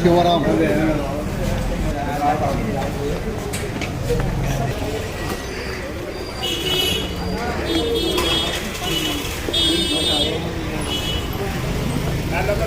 Sivaram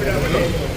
Gracias.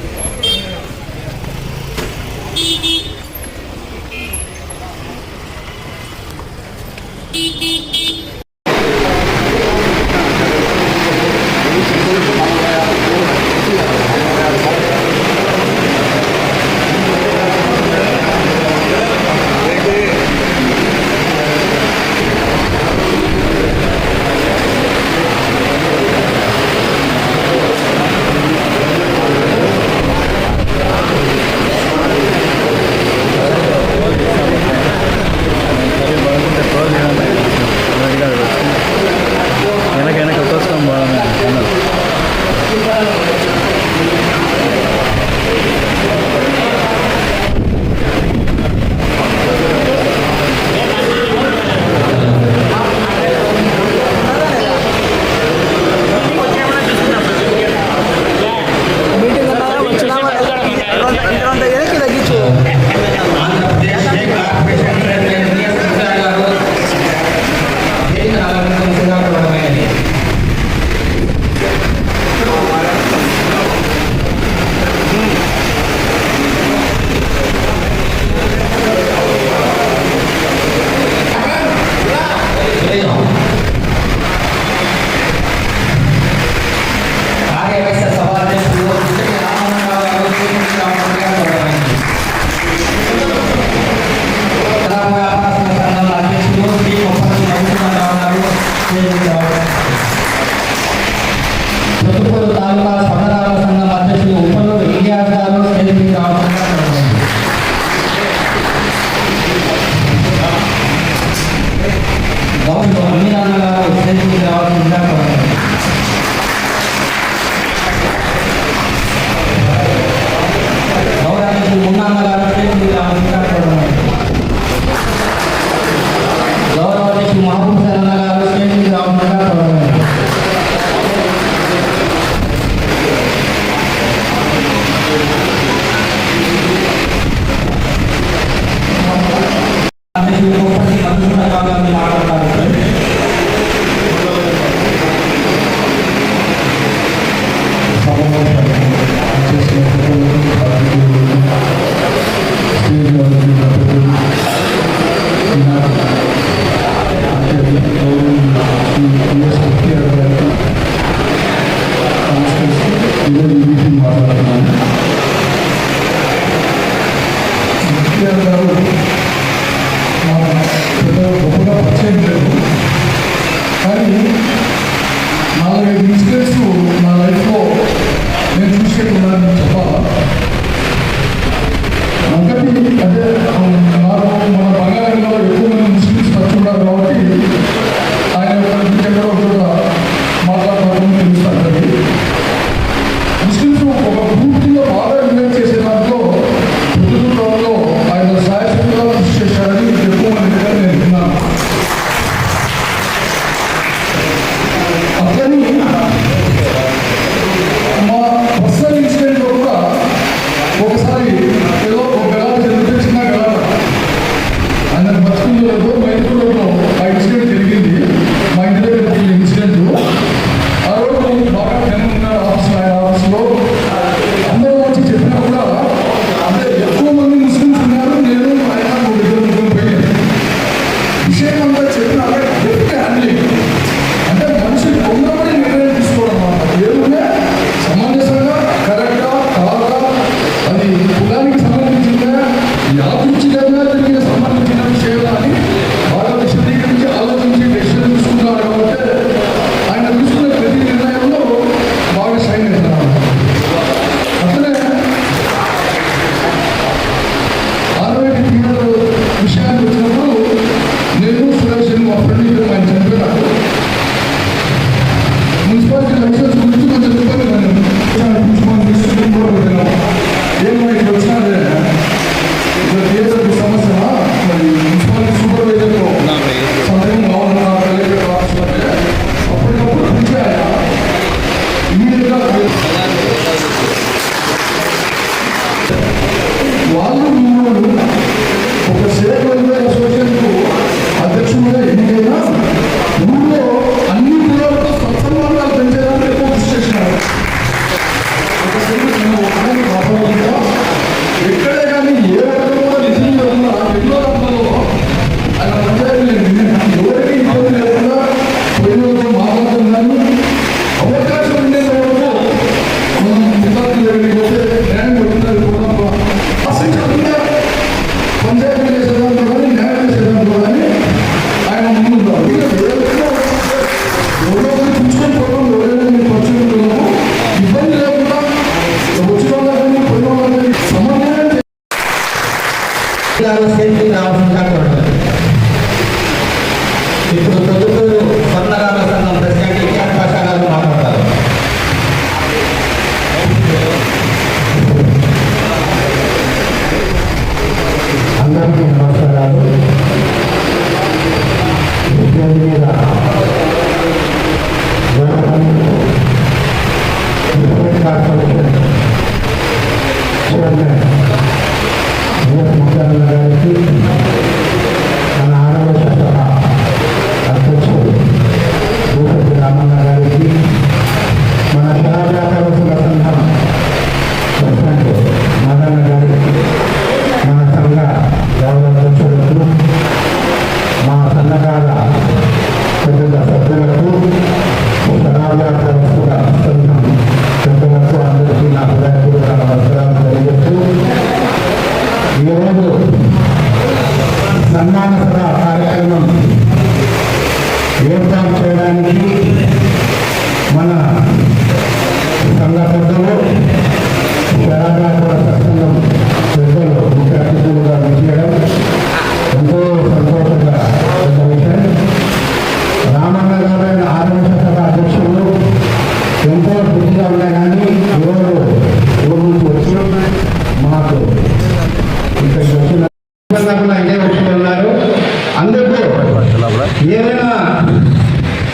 ఏదైనా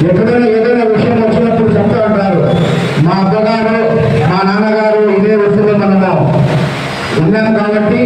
ఎక్కడైనా ఏదైనా విషయం వచ్చినప్పుడు చెప్తా ఉంటారు. మా అబ్బగారు మా నాన్నగారు ఇదే వస్తువులు మనము ఉన్నాం కాబట్టి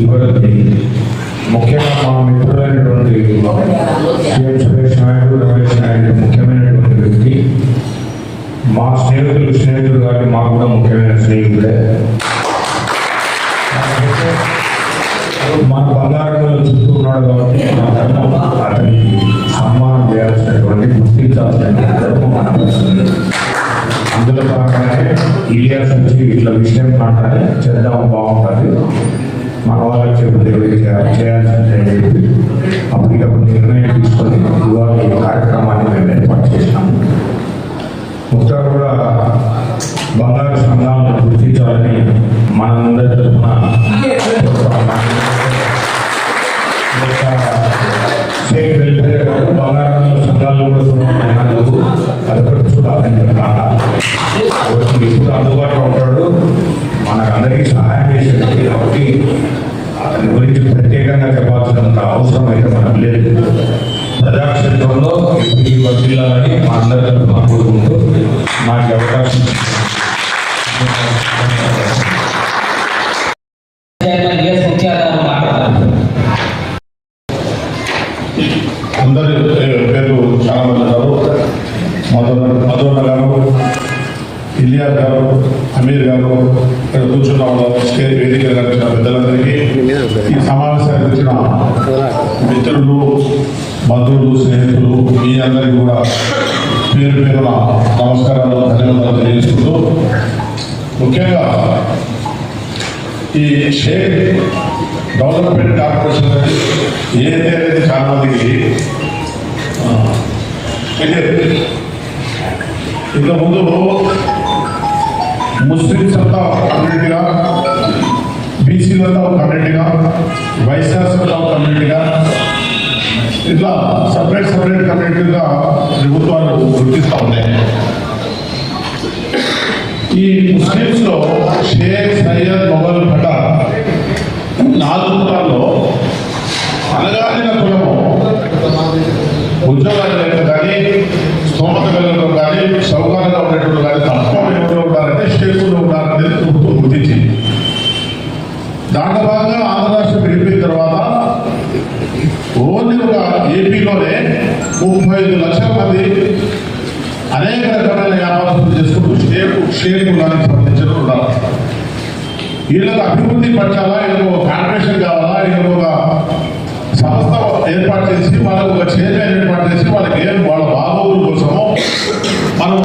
ఇవ్వడం ముఖ్యంగా మా మిత్రులైనటువంటి సీఎం సురేష్ నాయుడు రమేష్ నాయుడు ముఖ్యమైనటువంటి వ్యక్తి. మా స్నేహితులు స్నేహితులు కానీ మాకు కూడా ముఖ్యమైన స్నేహితుడే మన బంగారంలో చుట్టూ ఉన్నాడు కాబట్టి అతని సన్మానం చేయాల్సినటువంటి గుర్తించాల్సినటువంటి ధర్మం అందులో భాగంగానే ఇలియాస్ వచ్చి ఇట్లా విషయం మాట్లాడి చేద్దాం బాగుంటుంది. మన వాళ్ళకి చెప్పి చేయాల్సిందే అని చెప్పి అప్పటికప్పుడు నిర్ణయం తీసుకొని ఇవాళ ఈ కార్యక్రమాన్ని మేము ఏర్పాటు చేసినాము. ముఖ్యంగా కూడా బంగారు సంఘాలను గుర్తించాలని మనందరి తరఫున స్టేట్ వెల్ఫేర్ బంగారు సంఘాలు కూడా చూడాలని ఇప్పుడు అందుబాటులో ఉంటాడు. మనకు అందరికీ సహాయం చేసేది కాబట్టి దాని గురించి ప్రత్యేకంగా చెప్పాల్సినంత అవసరం అయితే మనకు లేదు. ప్రజాక్షేత్రంలో ఇప్పుడు వర్తిల్లాలని మా అందరి తరఫున కోరుకుంటూ నాకు అవకాశం అందరి పేరు చాలా మంది ఉన్నారు మధుర మధుర గారు ఇలియా గారు అమీర్ గారు ఇక్కడ కూర్చున్న వేదిక గారు బంధువులు స్నేహితులు మీ అందరికీ కూడా పేరు పేరున నమస్కారాలు ధన్యవాదాలు తెలియజేసుకుంటూ ముఖ్యంగా ఈ షేక్ డెవలప్మెంట్ కార్పొరేషన్ ఏదైతే అనేది చాలా మందికి ఇంతకుముందు ముస్లిమ్స్ అంతా కమ్యూనిటీగా బీసీలంతా ఒక కమ్యూనిటీగా వైశ్యాస్ అంతా ఒక కమ్యూనిటీగా ఇట్లా సపరేట్ సపరేట్ కమ్యూనిటీగా ప్రభుత్వాలు గుర్తిస్తూ ఉన్నాయి ఈ ముస్లిమ్స్లో షేక్ సయ్యద్ మొఘల్ భట నాలుగు కులాల్లో అనగారిన కులము ఉద్యోగాలు కానీ స్తోమత కలిగిన కానీ సౌకర్యంగా ఉండేటువంటి కానీ తక్కువ ఎవరు ఉన్నారంటే షేకులు ఉన్నారనేది ప్రభుత్వం గుర్తించింది. దాంట్లో భాగంగా ఆంధ్ర రాష్ట్రం విడిపోయిన తర్వాత ఒక ఏపీలోనే ముప్పై ఐదు లక్షల మంది అనేక రకమైన వ్యాపారస్తులు చేసుకుంటూ షేపు షేర్ కులానికి సంబంధించిన ఉన్నారు వీళ్ళకి అభివృద్ధి పరచాలా? వీళ్ళకి ఒక కార్పొరేషన్ కావాలా? వీళ్ళకి ఒక సంస్థ ఏర్పాటు చేసి వాళ్ళకు ఒక చైర్మన్ ఏర్పాటు చేసి వాళ్ళకి ఏం వాళ్ళ బాగోగుల కోసము మనం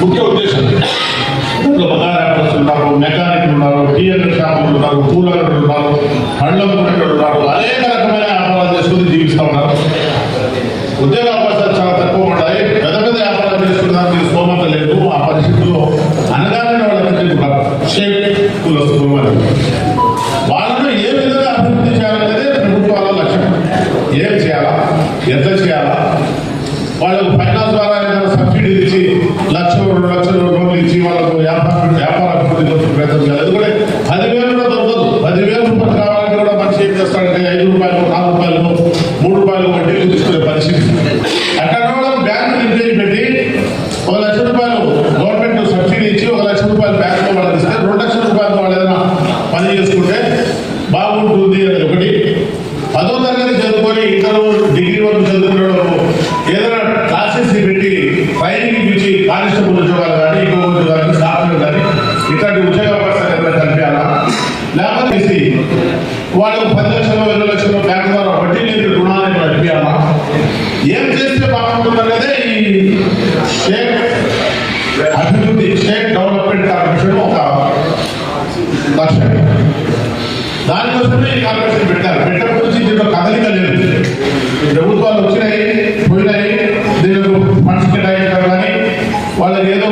ముఖ్య ఉద్దేశం. ఇప్పుడు బంగారు ఉన్నారు మెకానిక్ ఉన్నారు టీఎల్ షాపులు ఉన్నారు కూలర్లు ఉన్నారు పండ్ల ఉన్నారు అనేక రకమైన వ్యాపారాలు చేసుకుని జీవిస్తూ ఉన్నారు. ఉద్యోగ వాళ్ళకి ఏదో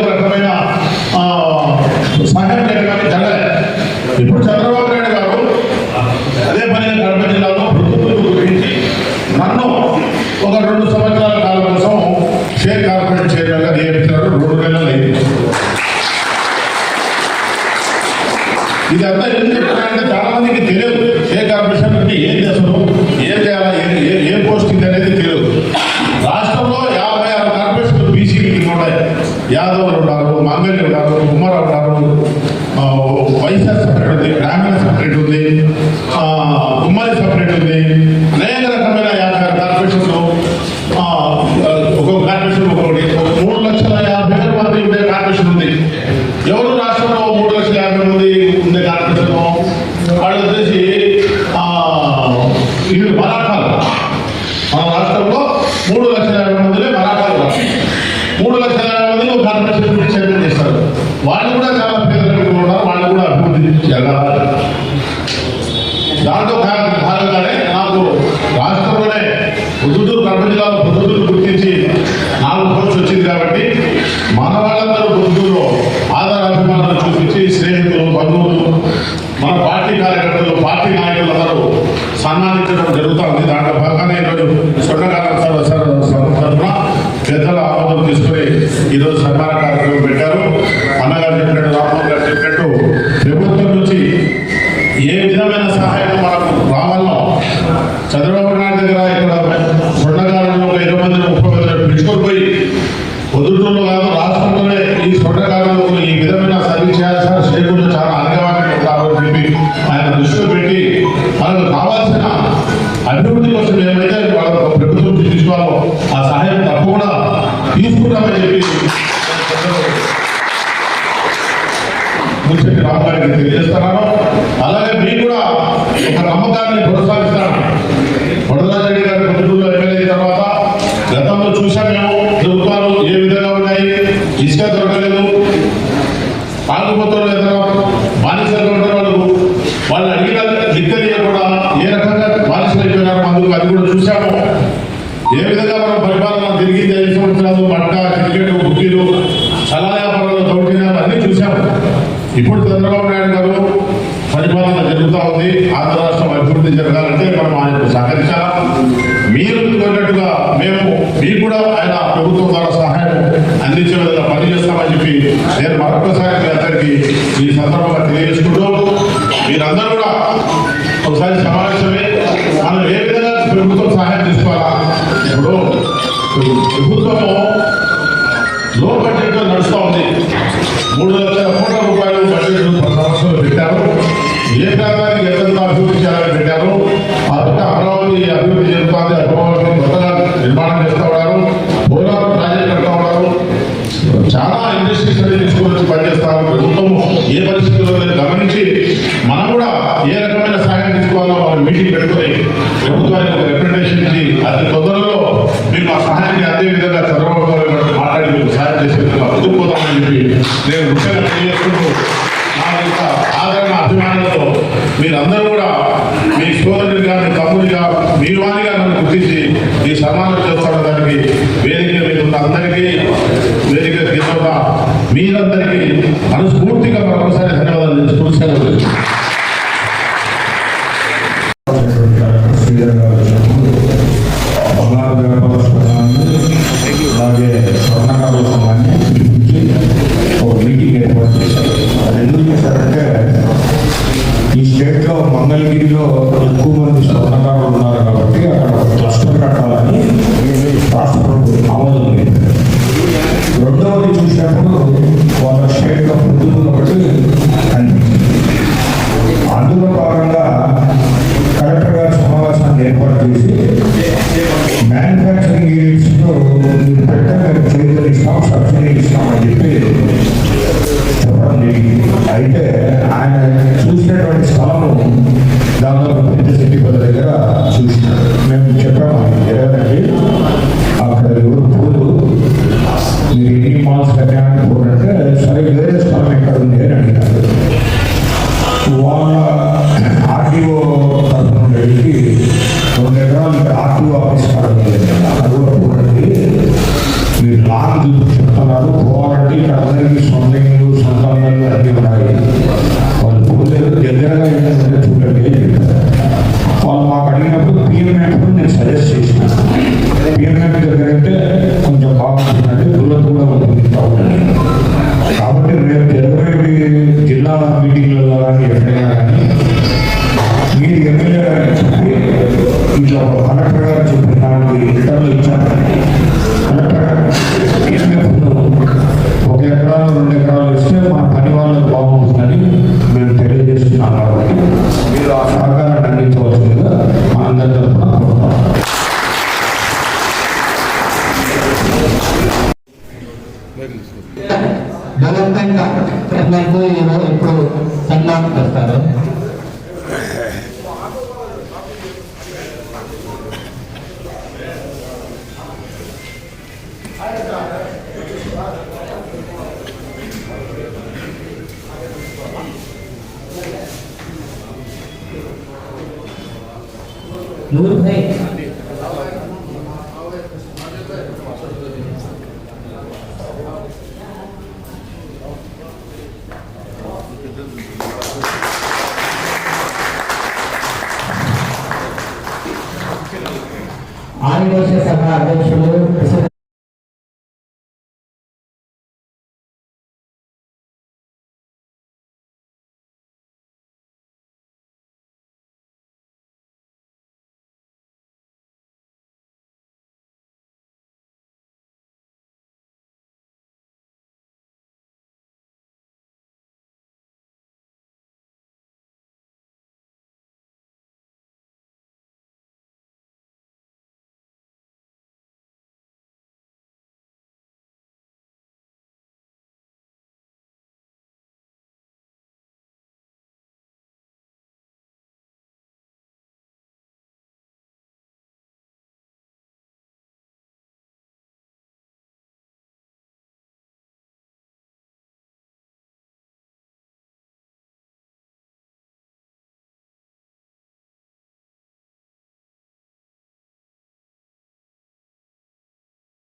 ఈరోజు సన్మాన కార్యక్రమం పెట్టారు. అన్నగారు చెప్పినట్టు రామ్మోహన్ గారు చెప్పినట్టు ప్రభుత్వం నుంచి ఏ విధమైన సహాయం మీరందరూ వేదిక మీరందరికీ మనస్ఫూర్తిగా మరొకసారి ధన్యవాదాలు తెలుసుకుంటున్నాను everybody stops up, finish, start, you feel. Nur Hey.